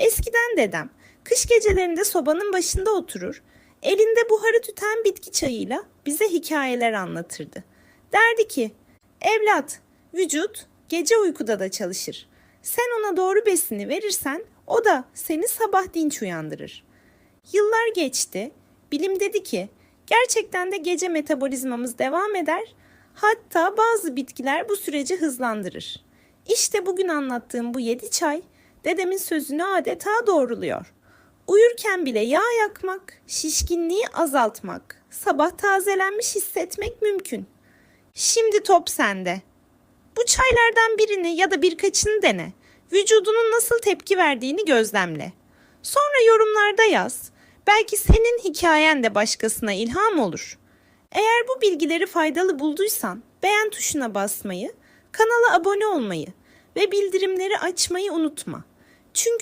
Eskiden dedem kış gecelerinde sobanın başında oturur, elinde buharı tüten bitki çayıyla bize hikayeler anlatırdı. Derdi ki, evlat, vücut gece uykuda da çalışır. Sen ona doğru besini verirsen o da seni sabah dinç uyandırır. Yıllar geçti. Bilim dedi ki gerçekten de gece metabolizmamız devam eder. Hatta bazı bitkiler bu süreci hızlandırır. İşte bugün anlattığım bu yedi çay dedemin sözünü adeta doğruluyor. Uyurken bile yağ yakmak, şişkinliği azaltmak, sabah tazelenmiş hissetmek mümkün. Şimdi top sende. Bu çaylardan birini ya da birkaçını dene. Vücudunun nasıl tepki verdiğini gözlemle. Sonra yorumlarda yaz. Belki senin hikayen de başkasına ilham olur. Eğer bu bilgileri faydalı bulduysan beğen tuşuna basmayı, kanala abone olmayı ve bildirimleri açmayı unutma. Çünkü